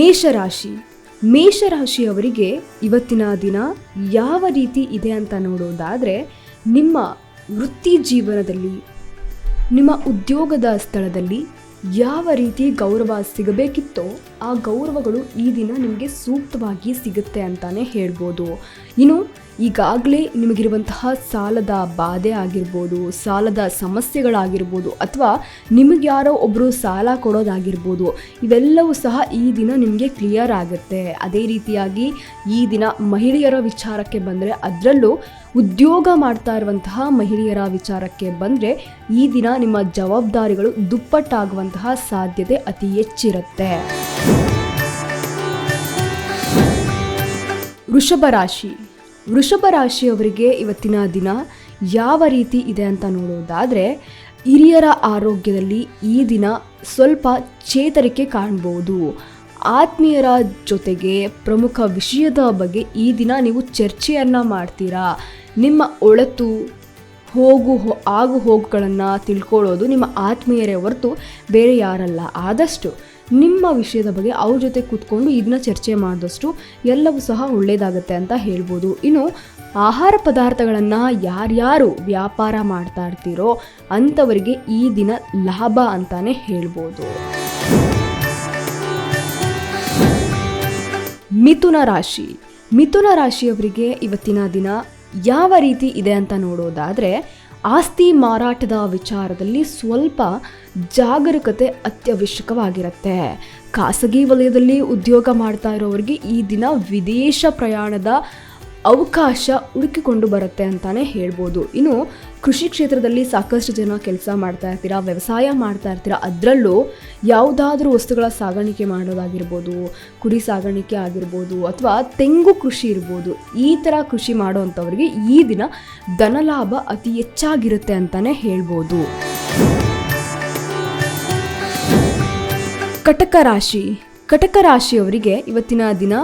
ಮೇಷರಾಶಿ. ಮೇಷರಾಶಿಯವರಿಗೆ ಇವತ್ತಿನ ದಿನ ಯಾವ ರೀತಿ ಇದೆ ಅಂತ ನೋಡೋದಾದರೆ, ನಿಮ್ಮ ವೃತ್ತಿ ಜೀವನದಲ್ಲಿ, ನಿಮ್ಮ ಉದ್ಯೋಗದ ಸ್ಥಳದಲ್ಲಿ ಯಾವ ರೀತಿ ಗೌರವ ಸಿಗಬೇಕಿತ್ತೋ ಆ ಗೌರವಗಳು ಈ ದಿನ ನಿಮಗೆ ಸೂಕ್ತವಾಗಿ ಸಿಗುತ್ತೆ ಅಂತಾನೆ ಹೇಳ್ಬೋದು. ಇನ್ನು, ಈಗಾಗಲೇ ನಿಮಗಿರುವಂತಹ ಸಾಲದ ಬಾಧೆ ಆಗಿರ್ಬೋದು, ಸಾಲದ ಸಮಸ್ಯೆಗಳಾಗಿರ್ಬೋದು, ಅಥವಾ ನಿಮಗೆ ಯಾರೋ ಒಬ್ಬರು ಸಾಲ ಕೊಡೋದಾಗಿರ್ಬೋದು, ಇವೆಲ್ಲವೂ ಸಹ ಈ ದಿನ ನಿಮಗೆ ಕ್ಲಿಯರ್ ಆಗುತ್ತೆ. ಅದೇ ರೀತಿಯಾಗಿ ಈ ದಿನ ಮಹಿಳೆಯರ ವಿಚಾರಕ್ಕೆ ಬಂದರೆ ಅದರಲ್ಲೂ ಉದ್ಯೋಗ ಮಾಡ್ತಾ ಇರುವಂತಹ ಮಹಿಳೆಯರ ವಿಚಾರಕ್ಕೆ ಬಂದರೆ ಈ ದಿನ ನಿಮ್ಮ ಜವಾಬ್ದಾರಿಗಳು ದುಪ್ಪಟ್ಟಾಗುವಂತಹ ಸಾಧ್ಯತೆ ಅತಿ ಹೆಚ್ಚಿರುತ್ತೆ. ವೃಷಭ ರಾಶಿ. ವೃಷಭ ರಾಶಿಯವರಿಗೆ ಇವತ್ತಿನ ದಿನ ಯಾವ ರೀತಿ ಇದೆ ಅಂತ ನೋಡೋದಾದರೆ, ಹಿರಿಯರ ಆರೋಗ್ಯದಲ್ಲಿ ಈ ದಿನ ಸ್ವಲ್ಪ ಚೇತರಿಕೆ ಕಾಣ್ಬೋದು. ಆತ್ಮೀಯರ ಜೊತೆಗೆ ಪ್ರಮುಖ ವಿಷಯದ ಬಗ್ಗೆ ಈ ದಿನ ನೀವು ಚರ್ಚೆಯನ್ನು ಮಾಡ್ತೀರಾ? ನಿಮ್ಮ ಒಳತು ಹೋಗು ಹೋ, ಆಗು ಹೋಗುಗಳನ್ನು ತಿಳ್ಕೊಳ್ಳೋದು ನಿಮ್ಮ ಆತ್ಮೀಯರೇ ಹೊರತು ಬೇರೆ ಯಾರಲ್ಲ. ಆದಷ್ಟು ನಿಮ್ಮ ವಿಷಯದ ಬಗ್ಗೆ ಅವ್ರ ಜೊತೆ ಕೂತ್ಕೊಂಡು ಇದನ್ನ ಚರ್ಚೆ ಮಾಡಿದಷ್ಟು ಎಲ್ಲವೂ ಸಹ ಒಳ್ಳೇದಾಗುತ್ತೆ ಅಂತ ಹೇಳ್ಬೋದು. ಇನ್ನು ಆಹಾರ ಪದಾರ್ಥಗಳನ್ನು ಯಾರ್ಯಾರು ವ್ಯಾಪಾರ ಮಾಡ್ತಾ ಇರ್ತೀರೋ ಅಂಥವರಿಗೆ ಈ ದಿನ ಲಾಭ ಅಂತಾನೆ ಹೇಳ್ಬೋದು. ಮಿಥುನ ರಾಶಿ. ಮಿಥುನ ರಾಶಿಯವರಿಗೆ ಇವತ್ತಿನ ದಿನ ಯಾವ ರೀತಿ ಇದೆ ಅಂತ ನೋಡೋದಾದರೆ ಆಸ್ತಿ ಮಾರಾಟದ ವಿಚಾರದಲ್ಲಿ ಸ್ವಲ್ಪ ಜಾಗರೂಕತೆ ಅತ್ಯವಶ್ಯಕವಾಗಿರುತ್ತೆ. ಖಾಸಗಿ ವಲಯದಲ್ಲಿ ಉದ್ಯೋಗ ಮಾಡ್ತಾ ಇರೋರಿಗೆ ಈ ದಿನ ವಿದೇಶ ಪ್ರಯಾಣದ ಅವಕಾಶ ಹುಡುಕಿಕೊಂಡು ಬರುತ್ತೆ ಅಂತಾನೆ ಹೇಳ್ಬೋದು. ಇನ್ನು ಕೃಷಿ ಕ್ಷೇತ್ರದಲ್ಲಿ ಸಾಕಷ್ಟು ಜನ ಕೆಲಸ ಮಾಡ್ತಾ ಇರ್ತೀರಾ, ವ್ಯವಸಾಯ ಮಾಡ್ತಾ ಇರ್ತೀರಾ, ಅದರಲ್ಲೂ ಯಾವುದಾದ್ರೂ ವಸ್ತುಗಳ ಸಾಗಾಣಿಕೆ ಮಾಡೋದಾಗಿರ್ಬೋದು, ಕುರಿ ಸಾಗಾಣಿಕೆ ಆಗಿರ್ಬೋದು ಅಥವಾ ತೆಂಗು ಕೃಷಿ ಇರ್ಬೋದು, ಈ ಥರ ಕೃಷಿ ಮಾಡೋವಂಥವ್ರಿಗೆ ಈ ದಿನ ಧನಲಾಭ ಅತಿ ಹೆಚ್ಚಾಗಿರುತ್ತೆ ಅಂತಾನೆ ಹೇಳ್ಬೋದು. ಕಟಕ ರಾಶಿ. ಕಟಕ ರಾಶಿಯವರಿಗೆ ಇವತ್ತಿನ ದಿನ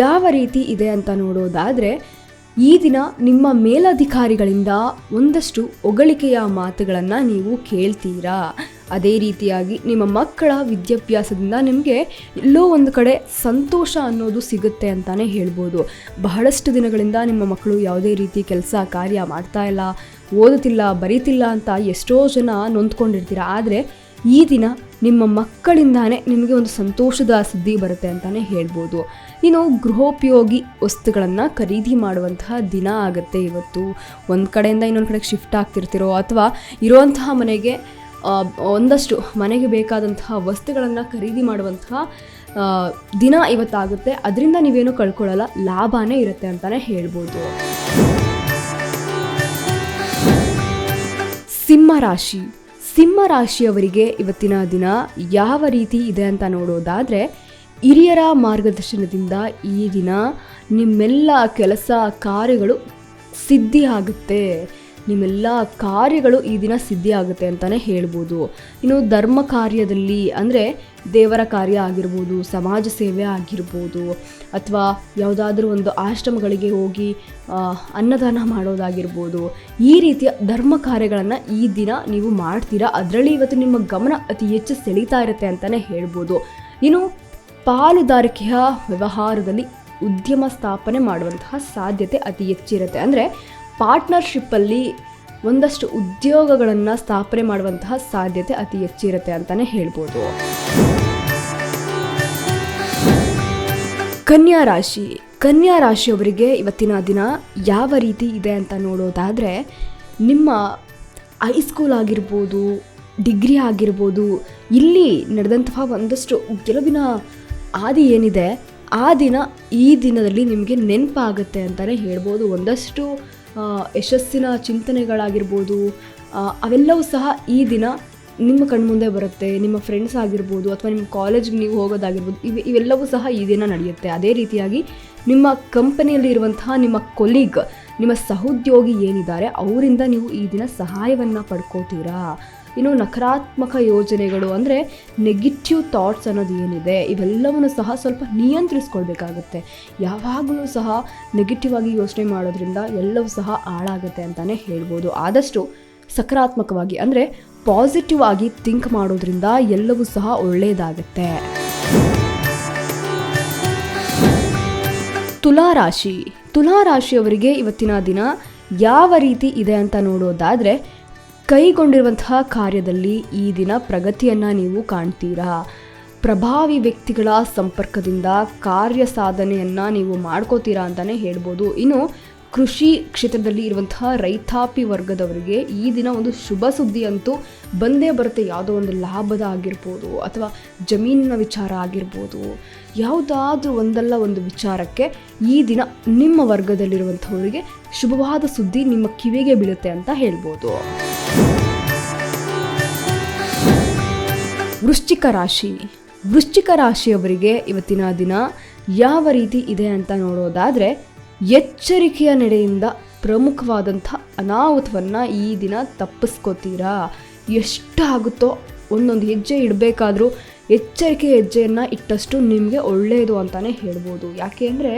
ಯಾವ ರೀತಿ ಇದೆ ಅಂತ ನೋಡೋದಾದರೆ, ಈ ದಿನ ನಿಮ್ಮ ಮೇಲಧಿಕಾರಿಗಳಿಂದ ಒಂದಷ್ಟು ಹೊಗಳಿಕೆಯ ಮಾತುಗಳನ್ನು ನೀವು ಕೇಳ್ತೀರಾ? ಅದೇ ರೀತಿಯಾಗಿ ನಿಮ್ಮ ಮಕ್ಕಳ ವಿದ್ಯಾಭ್ಯಾಸದಿಂದ ನಿಮಗೆ ಎಲ್ಲೋ ಒಂದು ಕಡೆ ಸಂತೋಷ ಅನ್ನೋದು ಸಿಗುತ್ತೆ ಅಂತಲೇ ಹೇಳ್ಬೋದು. ಬಹಳಷ್ಟು ದಿನಗಳಿಂದ ನಿಮ್ಮ ಮಕ್ಕಳು ಯಾವುದೇ ರೀತಿ ಕೆಲಸ, ಕಾರ್ಯ ಮಾಡ್ತಾ ಇಲ್ಲ, ಓದುತ್ತಿಲ್ಲ, ಬರೀತಿಲ್ಲ ಅಂತ ಎಷ್ಟೋ ಜನ ನೊಂದ್ಕೊಂಡಿರ್ತೀರ. ಆದರೆ ಈ ದಿನ ನಿಮ್ಮ ಮಕ್ಕಳಿಂದಾನೇ ನಿಮಗೆ ಒಂದು ಸಂತೋಷದ ಸುದ್ದಿ ಬರುತ್ತೆ ಅಂತಲೇ ಹೇಳ್ಬೋದು. ಇನ್ನು ಗೃಹೋಪಯೋಗಿ ವಸ್ತುಗಳನ್ನು ಖರೀದಿ ಮಾಡುವಂತಹ ದಿನ ಆಗುತ್ತೆ ಇವತ್ತು. ಒಂದು ಕಡೆಯಿಂದ ಇನ್ನೊಂದು ಕಡೆಗೆ ಶಿಫ್ಟ್ ಆಗ್ತಿರ್ತಿರೋ ಅಥವಾ ಇರುವಂತಹ ಮನೆಗೆ ಒಂದಷ್ಟು ಮನೆಗೆ ಬೇಕಾದಂತಹ ವಸ್ತುಗಳನ್ನು ಖರೀದಿ ಮಾಡುವಂತಹ ದಿನ ಇವತ್ತಾಗುತ್ತೆ. ಅದರಿಂದ ನೀವೇನು ಕಳ್ಕೊಳ್ಳಲ್ಲ, ಲಾಭನೇ ಇರುತ್ತೆ ಅಂತಲೇ ಹೇಳ್ಬೋದು. ಸಿಂಹ ರಾಶಿ. ಸಿಂಹ ರಾಶಿಯವರಿಗೆ ಇವತ್ತಿನ ದಿನ ಯಾವ ರೀತಿ ಇದೆ ಅಂತ ನೋಡೋದಾದರೆ, ಹಿರಿಯರ ಮಾರ್ಗದರ್ಶನದಿಂದ ಈ ದಿನ ನಿಮ್ಮೆಲ್ಲ ಕೆಲಸ ಕಾರ್ಯಗಳು ಸಿದ್ಧಿ ಆಗುತ್ತೆ. ನಿಮ್ಮೆಲ್ಲ ಕಾರ್ಯಗಳು ಈ ದಿನ ಸಿದ್ಧಿಯಾಗುತ್ತೆ ಅಂತಲೇ ಹೇಳ್ಬೋದು. ಇನ್ನು ಧರ್ಮ ಕಾರ್ಯದಲ್ಲಿ ಅಂದರೆ ದೇವರ ಕಾರ್ಯ ಆಗಿರ್ಬೋದು, ಸಮಾಜ ಸೇವೆ ಆಗಿರ್ಬೋದು, ಅಥವಾ ಯಾವುದಾದ್ರೂ ಒಂದು ಆಶ್ರಮಗಳಿಗೆ ಹೋಗಿ ಅನ್ನದಾನ ಮಾಡೋದಾಗಿರ್ಬೋದು, ಈ ರೀತಿಯ ಧರ್ಮ ಕಾರ್ಯಗಳನ್ನು ಈ ದಿನ ನೀವು ಮಾಡ್ತೀರಾ? ಅದರಲ್ಲಿ ಇವತ್ತು ನಿಮ್ಮ ಗಮನ ಅತಿ ಹೆಚ್ಚು ಸೆಳೀತಾ ಇರುತ್ತೆ ಅಂತಲೇ ಹೇಳ್ಬೋದು. ಇನ್ನು ಪಾಲುದಾರಿಕೆಯ ವ್ಯವಹಾರದಲ್ಲಿ ಉದ್ಯಮ ಸ್ಥಾಪನೆ ಮಾಡುವಂತಹ ಸಾಧ್ಯತೆ ಅತಿ ಹೆಚ್ಚಿರುತ್ತೆ. ಅಂದರೆ ಪಾರ್ಟ್ನರ್ಶಿಪ್ಪಲ್ಲಿ ಒಂದಷ್ಟು ಉದ್ಯೋಗಗಳನ್ನು ಸ್ಥಾಪನೆ ಮಾಡುವಂತಹ ಸಾಧ್ಯತೆ ಅತಿ ಹೆಚ್ಚಿರುತ್ತೆ ಅಂತಲೇ ಹೇಳ್ಬೋದು. ಕನ್ಯಾ ರಾಶಿ. ಕನ್ಯಾ ರಾಶಿಯವರಿಗೆ ಇವತ್ತಿನ ದಿನ ಯಾವ ರೀತಿ ಇದೆ ಅಂತ ನೋಡೋದಾದರೆ, ನಿಮ್ಮ ಹೈಸ್ಕೂಲ್ ಆಗಿರ್ಬೋದು, ಡಿಗ್ರಿ ಆಗಿರ್ಬೋದು, ಇಲ್ಲಿ ನಡೆದಂತಹ ಒಂದಷ್ಟು ಗೆಲುವಿನ ಆದಿ ಏನಿದೆ, ಆ ದಿನ ಈ ದಿನದಲ್ಲಿ ನಿಮಗೆ ನೆನಪಾಗುತ್ತೆ ಅಂತಲೇ ಹೇಳ್ಬೋದು. ಒಂದಷ್ಟು ಯಶಸ್ಸಿನ ಚಿಂತನೆಗಳಾಗಿರ್ಬೋದು ಅವೆಲ್ಲವೂ ಸಹ ಈ ದಿನ ನಿಮ್ಮ ಕಣ್ಮುಂದೆ ಬರುತ್ತೆ, ನಿಮ್ಮ ಫ್ರೆಂಡ್ಸ್ ಆಗಿರ್ಬೋದು ಅಥವಾ ನಿಮ್ಮ ಕಾಲೇಜ್ಗೆ ನೀವು ಹೋಗೋದಾಗಿರ್ಬೋದು, ಇವೆ, ಇವೆಲ್ಲವೂ ಸಹ ಈ ದಿನ ನಡೆಯುತ್ತೆ. ಅದೇ ರೀತಿಯಾಗಿ ನಿಮ್ಮ ಕಂಪನಿಯಲ್ಲಿ ಇರುವಂತಹ ನಿಮ್ಮ ಕೊಲೀಗ್ ನಿಮ್ಮ ಸಹೋದ್ಯೋಗಿ ಏನಿದ್ದಾರೆ, ಅವರಿಂದ ನೀವು ಈ ದಿನ ಸಹಾಯವನ್ನು ಪಡ್ಕೋತೀರಾ? ಇನ್ನು ನಕಾರಾತ್ಮಕ ಯೋಜನೆಗಳು ಅಂದರೆ ನೆಗೆಟಿವ್ ಥಾಟ್ಸ್ ಅನ್ನೋದು ಏನಿದೆ, ಇವೆಲ್ಲವನ್ನು ಸಹ ಸ್ವಲ್ಪ ನಿಯಂತ್ರಿಸ್ಕೊಳ್ಬೇಕಾಗುತ್ತೆ. ಯಾವಾಗಲೂ ಸಹ ನೆಗೆಟಿವ್ ಆಗಿ ಯೋಚನೆ ಮಾಡೋದ್ರಿಂದ ಎಲ್ಲವೂ ಸಹ ಹಾಳಾಗುತ್ತೆ ಅಂತಲೇ ಹೇಳ್ಬೋದು. ಆದಷ್ಟು ಸಕಾರಾತ್ಮಕವಾಗಿ, ಅಂದರೆ ಪಾಸಿಟಿವ್ ಆಗಿ ಥಿಂಕ್ ಮಾಡೋದ್ರಿಂದ ಎಲ್ಲವೂ ಸಹ ಒಳ್ಳೆಯದಾಗುತ್ತೆ ತುಲಾರಾಶಿ. ತುಲಾರಾಶಿಯವರಿಗೆ ಇವತ್ತಿನ ದಿನ ಯಾವ ರೀತಿ ಇದೆ ಅಂತ ನೋಡೋದಾದರೆ, ಕೈಗೊಂಡಿರುವಂತಹ ಕಾರ್ಯದಲ್ಲಿ ಈ ದಿನ ಪ್ರಗತಿಯನ್ನು ನೀವು ಕಾಣ್ತೀರಾ? ಪ್ರಭಾವಿ ವ್ಯಕ್ತಿಗಳ ಸಂಪರ್ಕದಿಂದ ಕಾರ್ಯ ಸಾಧನೆಯನ್ನು ನೀವು ಮಾಡ್ಕೋತೀರಾ ಅಂತಲೇ ಹೇಳ್ಬೋದು. ಇನ್ನು ಕೃಷಿ ಕ್ಷೇತ್ರದಲ್ಲಿ ಇರುವಂತಹ ರೈತಾಪಿ ವರ್ಗದವರಿಗೆ ಈ ದಿನ ಒಂದು ಶುಭ ಸುದ್ದಿ ಅಂತೂ ಬಂದೇ ಬರುತ್ತೆ. ಯಾವುದೋ ಒಂದು ಲಾಭದ ಆಗಿರ್ಬೋದು ಅಥವಾ ಜಮೀನಿನ ವಿಚಾರ ಆಗಿರ್ಬೋದು. ಯಾವುದಾದ್ರೂ ಒಂದಲ್ಲ ಒಂದು ವಿಚಾರಕ್ಕೆ ಈ ದಿನ ನಿಮ್ಮ ವರ್ಗದಲ್ಲಿರುವಂಥವರಿಗೆ ಶುಭವಾದ ಸುದ್ದಿ ನಿಮ್ಮ ಕಿವಿಗೆ ಬೀಳುತ್ತೆ ಅಂತ ಹೇಳ್ಬೋದು. ವೃಶ್ಚಿಕ ರಾಶಿ. ವೃಶ್ಚಿಕ ರಾಶಿಯವರಿಗೆ ಇವತ್ತಿನ ದಿನ ಯಾವ ರೀತಿ ಇದೆ ಅಂತ ನೋಡೋದಾದರೆ ಎಚ್ಚರಿಕೆಯ ನಡೆಯಿಂದ ಪ್ರಮುಖವಾದಂಥ ಅನಾಹುತವನ್ನು ಈ ದಿನ ತಪ್ಪಿಸ್ಕೋತೀರಾ? ಎಷ್ಟಾಗುತ್ತೋ ಒಂದೊಂದು ಹೆಜ್ಜೆ ಇಡಬೇಕಾದ್ರೂ ಎಚ್ಚರಿಕೆ ಹೆಜ್ಜೆಯನ್ನು ಇಟ್ಟಷ್ಟು ನಿಮಗೆ ಒಳ್ಳೆಯದು ಅಂತಲೇ ಹೇಳ್ಬೋದು. ಯಾಕೆ ಅಂದರೆ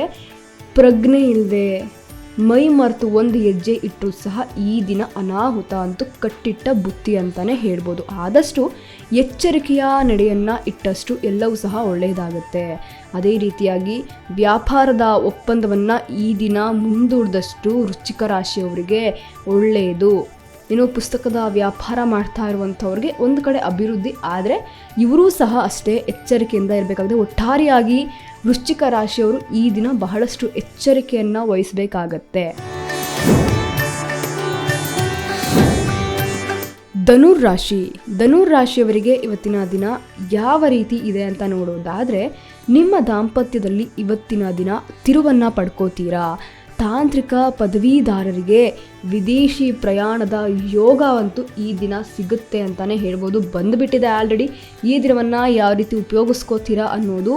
ಪ್ರಜ್ಞೆ ಇಲ್ಲದೆ ಮೈ ಮರೆತು ಒಂದು ಹೆಜ್ಜೆ ಇಟ್ಟರೂ ಸಹ ಈ ದಿನ ಅನಾಹುತ ಅಂತೂ ಕಟ್ಟಿಟ್ಟ ಬುತ್ತಿ ಅಂತಲೇ ಹೇಳ್ಬೋದು. ಆದಷ್ಟು ಎಚ್ಚರಿಕೆಯ ನಡೆಯನ್ನು ಇಟ್ಟಷ್ಟು ಎಲ್ಲವೂ ಸಹ ಒಳ್ಳೆಯದಾಗುತ್ತೆ. ಅದೇ ರೀತಿಯಾಗಿ ವ್ಯಾಪಾರದ ಒಪ್ಪಂದವನ್ನು ಈ ದಿನ ಮುಂದೂಡಿದಷ್ಟು ವೃಶ್ಚಿಕ ರಾಶಿಯವರಿಗೆ ಒಳ್ಳೆಯದು. ಇನ್ನು ಪುಸ್ತಕದ ವ್ಯಾಪಾರ ಮಾಡ್ತಾ ಇರುವಂಥವ್ರಿಗೆ ಒಂದು ಕಡೆ ಅಭಿವೃದ್ಧಿ ಆದರೆ ಇವರೂ ಸಹ ಅಷ್ಟೇ ಎಚ್ಚರಿಕೆಯಿಂದ ಇರಬೇಕಾಗಿದೆ ಒಟ್ಟಾರೆಯಾಗಿ ವೃಶ್ಚಿಕ ರಾಶಿಯವರು ಈ ದಿನ ಬಹಳಷ್ಟು ಎಚ್ಚರಿಕೆಯನ್ನು ವಹಿಸಬೇಕಾಗತ್ತೆ. ಧನುರ್ ರಾಶಿ. ಧನುರ್ ರಾಶಿಯವರಿಗೆ ಇವತ್ತಿನ ದಿನ ಯಾವ ರೀತಿ ಇದೆ ಅಂತ ನೋಡೋದಾದರೆ, ನಿಮ್ಮ ದಾಂಪತ್ಯದಲ್ಲಿ ಇವತ್ತಿನ ದಿನ ತಿರುವನ್ನು ಪಡ್ಕೋತೀರಾ? ತಾಂತ್ರಿಕ ಪದವೀಧರರಿಗೆ ವಿದೇಶಿ ಪ್ರಯಾಣದ ಯೋಗವಂತೂ ಈ ದಿನ ಸಿಗುತ್ತೆ ಅಂತಲೇ ಹೇಳ್ಬೋದು. ಬಂದುಬಿಟ್ಟಿದೆ ಆಲ್ರೆಡಿ ಈ ದಿನವನ್ನು ಯಾವ ರೀತಿ ಉಪಯೋಗಿಸ್ಕೋತೀರಾ ಅನ್ನೋದು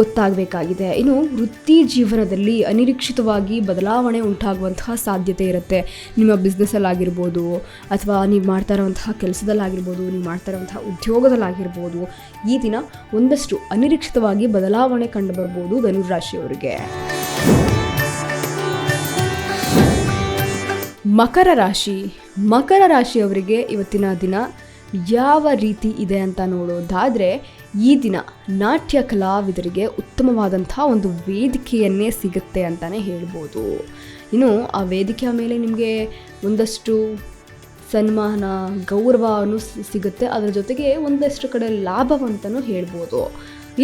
ಗೊತ್ತಾಗಬೇಕಾಗಿದೆ. ಇನ್ನು ವೃತ್ತಿ ಜೀವನದಲ್ಲಿ ಅನಿರೀಕ್ಷಿತವಾಗಿ ಬದಲಾವಣೆ ಉಂಟಾಗುವಂತಹ ಸಾಧ್ಯತೆ ಇರುತ್ತೆ. ನಿಮ್ಮ ಬಿಸ್ನೆಸ್ಸಲ್ಲಾಗಿರ್ಬೋದು ಅಥವಾ ನೀವು ಮಾಡ್ತಾ ಇರುವಂತಹ ಕೆಲಸದಲ್ಲಾಗಿರ್ಬೋದು, ನೀವು ಮಾಡ್ತಾ ಇರುವಂತಹ ಉದ್ಯೋಗದಲ್ಲಾಗಿರ್ಬೋದು, ಈ ದಿನ ಒಂದಷ್ಟು ಅನಿರೀಕ್ಷಿತವಾಗಿ ಬದಲಾವಣೆ ಕಂಡುಬರ್ಬೋದು ಧನುರಾಶಿಯವರಿಗೆ ಮಕರ ರಾಶಿ. ಮಕರ ರಾಶಿಯವರಿಗೆ ಇವತ್ತಿನ ದಿನ ಯಾವ ರೀತಿ ಇದೆ ಅಂತ ನೋಡೋದಾದರೆ, ಈ ದಿನ ನಾಟ್ಯ ಕಲಾವಿದರಿಗೆ ಉತ್ತಮವಾದಂಥ ಒಂದು ವೇದಿಕೆಯನ್ನೇ ಸಿಗುತ್ತೆ ಅಂತಲೇ ಹೇಳ್ಬೋದು. ಇನ್ನು ಆ ವೇದಿಕೆಯ ಮೇಲೆ ನಿಮಗೆ ಒಂದಷ್ಟು ಸನ್ಮಾನ ಗೌರವನೂ ಸಿಗುತ್ತೆ. ಅದರ ಜೊತೆಗೆ ಒಂದಷ್ಟು ಕಡೆ ಲಾಭವಂತನೂ ಹೇಳ್ಬೋದು.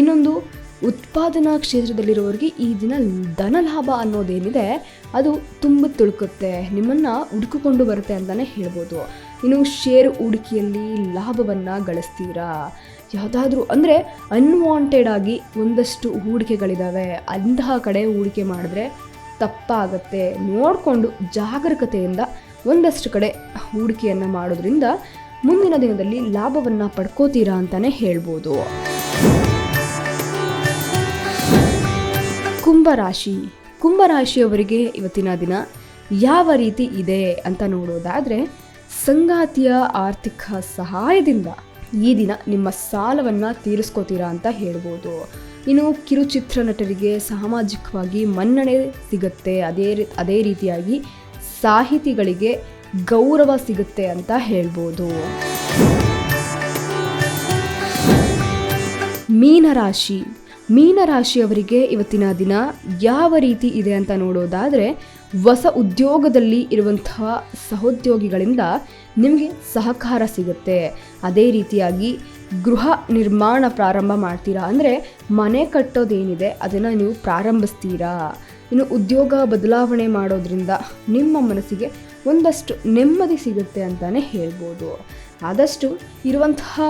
ಇನ್ನೊಂದು ಉತ್ಪಾದನಾ ಕ್ಷೇತ್ರದಲ್ಲಿರೋರಿಗೆ ಈ ದಿನ ಧನ ಲಾಭ ಅನ್ನೋದೇನಿದೆ, ಅದು ತುಂಬ ತುಳುಕುತ್ತೆ. ನಿಮ್ಮನ್ನು ಹುಡುಕಿಕೊಂಡು ಬರುತ್ತೆ ಅಂತಲೇ ಹೇಳ್ಬೋದು. ಇನ್ನು ಶೇರ್ ಹೂಡಿಕೆಯಲ್ಲಿ ಲಾಭವನ್ನು ಗಳಿಸ್ತೀರಾ? ಯಾವುದಾದ್ರೂ ಅಂದರೆ ಅನ್ವಾಂಟೆಡ್ ಆಗಿ ಒಂದಷ್ಟು ಹೂಡಿಕೆಗಳಿದ್ದಾವೆ ಅಂತಹ ಕಡೆ ಹೂಡಿಕೆ ಮಾಡಿದ್ರೆ ತಪ್ಪಾಗತ್ತೆ. ನೋಡಿಕೊಂಡು ಜಾಗರೂಕತೆಯಿಂದ ಒಂದಷ್ಟು ಕಡೆ ಹೂಡಿಕೆಯನ್ನು ಮಾಡೋದ್ರಿಂದ ಮುಂದಿನ ದಿನದಲ್ಲಿ ಲಾಭವನ್ನು ಪಡ್ಕೋತೀರಾ ಅಂತಲೇ ಹೇಳ್ಬೋದು. ಕುಂಭರಾಶಿ. ಕುಂಭರಾಶಿಯವರಿಗೆ ಇವತ್ತಿನ ದಿನ ಯಾವ ರೀತಿ ಇದೆ ಅಂತ ನೋಡೋದಾದರೆ ಸಂಗಾತಿಯ ಆರ್ಥಿಕ ಸಹಾಯದಿಂದ ಈ ದಿನ ನಿಮ್ಮ ಸಾಲವನ್ನು ತೀರಿಸ್ಕೋತೀರಾ ಅಂತ ಹೇಳ್ಬೋದು. ಇನ್ನು ಕಿರುಚಿತ್ರ ನಟರಿಗೆ ಸಾಮಾಜಿಕವಾಗಿ ಮನ್ನಣೆ ಸಿಗುತ್ತೆ. ಅದೇ ಅದೇ ರೀತಿಯಾಗಿ ಸಾಹಿತಿಗಳಿಗೆ ಗೌರವ ಸಿಗುತ್ತೆ ಅಂತ ಹೇಳ್ಬೋದು. ಮೀನರಾಶಿ. ಮೀನರಾಶಿಯವರಿಗೆ ಇವತ್ತಿನ ದಿನ ಯಾವ ರೀತಿ ಇದೆ ಅಂತ ನೋಡೋದಾದರೆ ಹೊಸ ಉದ್ಯೋಗದಲ್ಲಿ ಇರುವಂತಹ ಸಹೋದ್ಯೋಗಿಗಳಿಂದ ನಿಮಗೆ ಸಹಕಾರ ಸಿಗುತ್ತೆ. ಅದೇ ರೀತಿಯಾಗಿ ಗೃಹ ನಿರ್ಮಾಣ ಪ್ರಾರಂಭ ಮಾಡ್ತೀರಾ ಅಂದರೆ ಮನೆ ಕಟ್ಟೋದೇನಿದೆ ಅದನ್ನು ನೀವು ಪ್ರಾರಂಭಿಸ್ತೀರಾ. ಇನ್ನು ಉದ್ಯೋಗ ಬದಲಾವಣೆ ಮಾಡೋದ್ರಿಂದ ನಿಮ್ಮ ಮನಸ್ಸಿಗೆ ಒಂದಷ್ಟು ನೆಮ್ಮದಿ ಸಿಗುತ್ತೆ ಅಂತಲೇ ಹೇಳ್ಬೋದು. ಆದಷ್ಟು ಇರುವಂತಹ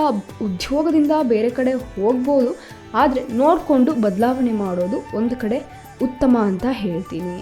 ಉದ್ಯೋಗದಿಂದ ಬೇರೆ ಕಡೆ ಹೋಗ್ಬೋದು ಆದರೆ ನೋಡಿಕೊಂಡು ಬದಲಾವಣೆ ಮಾಡೋದು ಒಂದು ಕಡೆ ಉತ್ತಮ ಅಂತ ಹೇಳ್ತೀನಿ.